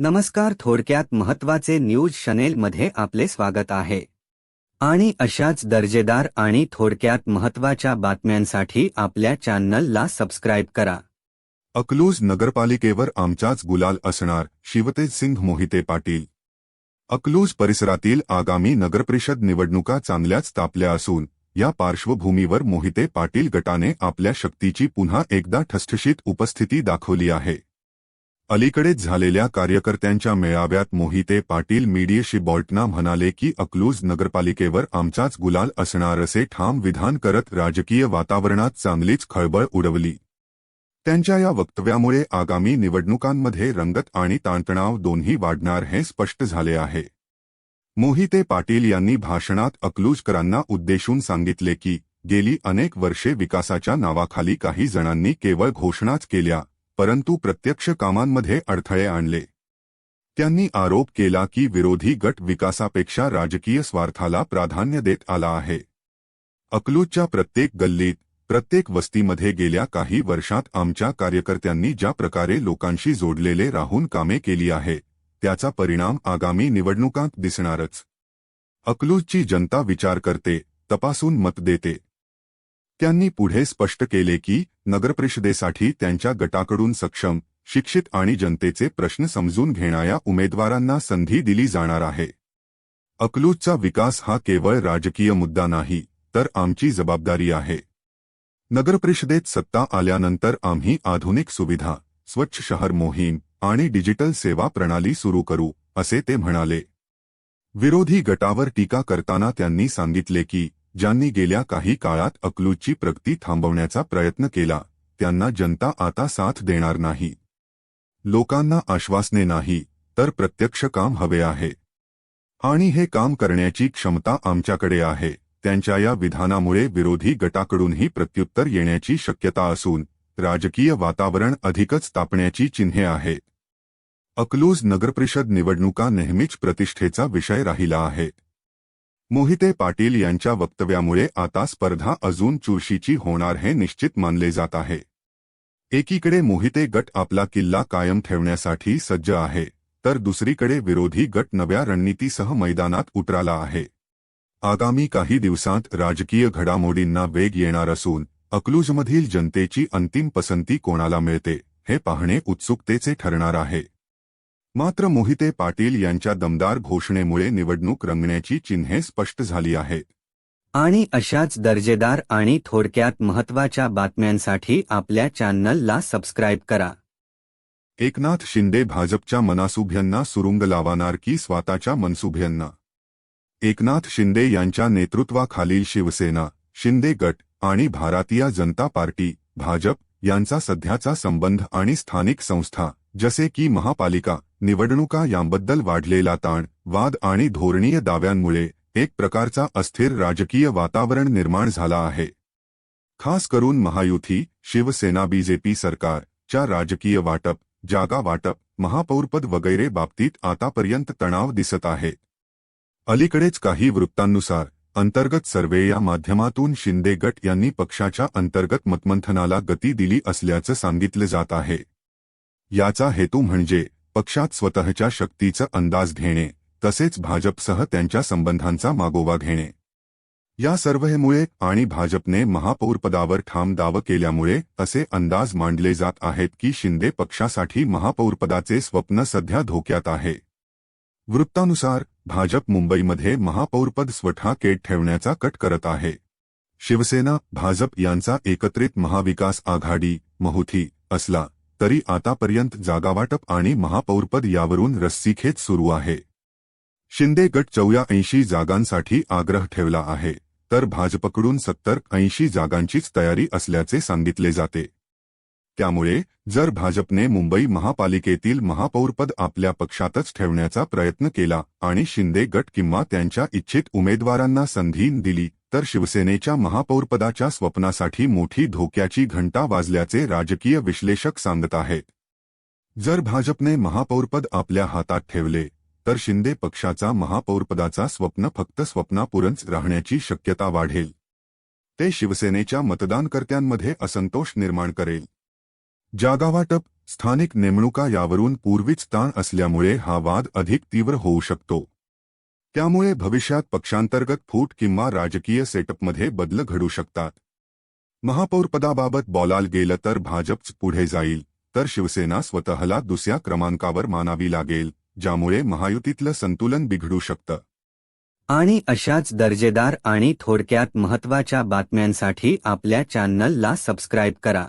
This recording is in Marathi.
नमस्कार थोडक्यात महत्त्वाचे न्यूज शनेलमध्ये आपले स्वागत आहे. आणि अशाच दर्जेदार आणि थोडक्यात महत्त्वाच्या बातम्यांसाठी आपल्या चॅनलला सबस्क्राईब करा. अकलूज नगरपालिकेवर आमचाच गुलाल असणार शिवतेज सिंग मोहिते पाटील. अकलूज परिसरातील आगामी नगरपरिषद निवडणुका चांगल्याच तापल्या असून या पार्श्वभूमीवर मोहिते पाटील गटाने आपल्या शक्तीची पुन्हा एकदा ठसठशीत उपस्थिती दाखवली आहे. अलीकडेच झालेल्या कार्यकर्त्यांच्या मेळाव्यात मोहिते पाटील मीडियाशी बॉल्टना म्हणाले की अकलूज नगरपालिकेवर आमचाच गुलाल असणार असे ठाम विधान करत राजकीय वातावरणात चांगलीच खळबळ उडवली. त्यांच्या या वक्तव्यामुळे आगामी निवडणुकांमध्ये रंगत आणि ताणतणाव दोन्ही वाढणार हे स्पष्ट झाले आहे. मोहिते पाटील यांनी भाषणात अकलूजकरांना उद्देशून सांगितले की गेली अनेक वर्षे विकासाच्या नावाखाली काही जणांनी केवळ घोषणाच केल्या परंतु प्रत्यक्ष कामांमध्ये अडथळे आणले. त्यांनी आरोप केला की विरोधी गट विकासापेक्षा राजकीय स्वार्थाला प्राधान्य देत आला आहे. अकलूजच्या प्रत्येक गल्लीत प्रत्येक वस्तीमध्ये गेल्या काही वर्षात आमच्या कार्यकर्त्यांनी ज्या प्रकारे लोकांशी जोडलेले राहून कामे केली आहे त्याचा परिणाम आगामी निवडणुकांत दिसणारच. अकलूजची जनता विचार करते तपासून मत देते त्यांनी पुढे स्पष्ट केले की नगरपरिषदेसाठी त्यांच्या गटाकडून सक्षम शिक्षित आणि जनतेचे प्रश्न समजून घेणाऱ्या उमेदवारांना संधी दिली जाणार आहे. अकलूजचा विकास हा केवळ राजकीय मुद्दा नाही तर आमची जबाबदारी आहे. नगरपरिषदेत सत्ता आल्यानंतर आम्ही आधुनिक सुविधा स्वच्छ शहर मोहीम आणि डिजिटल सेवा प्रणाली सुरू करू असे ते म्हणाले. विरोधी गटावर टीका करताना त्यांनी सांगितले की ज्यांनी गेल्या काही काळात अकलूजची प्रगती थांबवण्याचा प्रयत्न केला त्यांना जनता आता साथ देणार नाही. लोकांना आश्वासने नाही तर प्रत्यक्ष काम हवे आहे. आणि हे काम करण्याची क्षमता आमच्याकडे आहे त्यांच्या या विधानामुळे विरोधी गटाकडूनही प्रत्युत्तर येण्याची शक्यता असून राजकीय वातावरण अधिकच तापण्याची चिन्हे आहेत. अकलूज नगरपरिषद निवडणुका नेहमीच प्रतिष्ठेचा विषय राहिला आहे. मोहिते पाटील यांच्या वक्तव्यामुळे आता स्पर्धा अजून चुरशीची होणार हे निश्चित मानले जात आहे. एकीकडे मोहिते गट आपला किल्ला कायम ठेवण्यासाठी सज्ज आहे तर दुसरीकडे विरोधी गट नव्या रणनीतीसह मैदानात उतराला आहे. आगामी काही दिवसांत राजकीय घडामोडींना वेग येणार असून अकलूजमधील जनतेची अंतिम पसंती कोणाला मिळते हे पाहणे उत्सुकतेचे ठरणार आहे. मात्र मोहिते पाटील यांच्या दमदार घोषणेमुळे निवडणूक रंगण्याची चिन्हे स्पष्ट झाली आहेत. आणि अशाच दर्जेदार आणि थोडक्यात महत्त्वाच्या बातम्यांसाठी आपल्या चॅनलला सबस्क्राईब करा. एकनाथ शिंदे भाजपच्या मनासुभ्यांना सुरुंग लावणार की स्वतःच्या मनसुभ्यांना? एकनाथ शिंदे यांच्या नेतृत्वाखालील शिवसेना शिंदे गट आणि भारतीय जनता पार्टी भाजप यांचा सध्याचा संबंध आणि स्थानिक संस्था जसे की महापालिका निवडणुका यांबद्दल वाढलेला ताण वाद आणि धोरणीय दाव्यांमुळे एक प्रकारचा अस्थिर राजकीय वातावरण निर्माण झाला आहे. खास करून महायुती शिवसेना बीजेपी सरकारच्या राजकीय वाटप जागा वाटप महापौरपद वगैरे बाबतीत आतापर्यंत तणाव दिसत आहे. अलीकडेच काही वृत्तांनुसार अंतर्गत सर्वे या माध्यमातून शिंदे गट यांनी पक्षाच्या अंतर्गत मतमंथनाला गती दिली असल्याचं सांगितलं जात आहे. याचा हेतू म्हणजे पक्षात स्वतःच्या शक्तीचा अंदाज घेणे तसेच भाजपसह त्यांच्या संबंधांचा मागोवा घेणे. या सर्वमुळे आणि भाजपने महापौरपदावर ठाम दाव केल्यामुळे असे अंदाज मांडले जात आहेत की शिंदे पक्षासाठी महापौरपदाचे स्वप्न सध्या धोक्यात आहे. वृत्तानुसार भाजप मुंबईमध्ये महापौरपद स्वतः केट ठेवण्याचा कट करत आहे. शिवसेना भाजप यांचा एकत्रित महाविकास आघाडी महुथी असला तरी आतापर्यंत जागावाटप आणि महापौरपद यावरून रस्सीखेच सुरू आहे. शिंदे गट चौया ऐंशी जागांसाठी आग्रह ठेवला आहे तर भाजपकडून सत्तर ऐंशी जागांचीच तयारी असल्याचे सांगितले जाते. त्यामुळे जर भाजपने मुंबई महापालिकेतील महापौरपद आपल्या पक्षातच ठेवण्याचा प्रयत्न केला आणि शिंदे गट किंवा त्यांच्या इच्छित उमेदवारांना संधी दिली तर शिवसेनेच्या महापौरपदाच्या स्वप्नासाठी मोठी धोक्याची घंटा वाजल्याचे राजकीय विश्लेषक सांगत आहेत. जर भाजपने महापौरपद आपल्या हातात ठेवले तर शिंदे पक्षाचा महापौरपदाचा स्वप्न फक्त स्वप्नापुरंच राहण्याची शक्यता वाढेल. ते शिवसेनेच्या मतदानकर्त्यांमध्ये असंतोष निर्माण करेल. जागावाटप स्थानिक नेमणुका यावरून पूर्वीच ताण असल्यामुळे हा वाद अधिक तीव्र होऊ शकतो. त्यामुळे भविष्यात पक्षांतर्गत फूट किंवा राजकीय सेटअपमध्ये बदल घडू शकतात. महापौरपदाबाबत बॉलाल गेलं तर भाजपच पुढे जाईल तर शिवसेना स्वतःला दुसऱ्या क्रमांकावर मानावी लागेल ज्यामुळे महायुतीतलं संतुलन बिघडू शकतं. आणि अशाच दर्जेदार आणि थोडक्यात महत्त्वाच्या बातम्यांसाठी आपल्या चॅनलला सबस्क्राईब करा.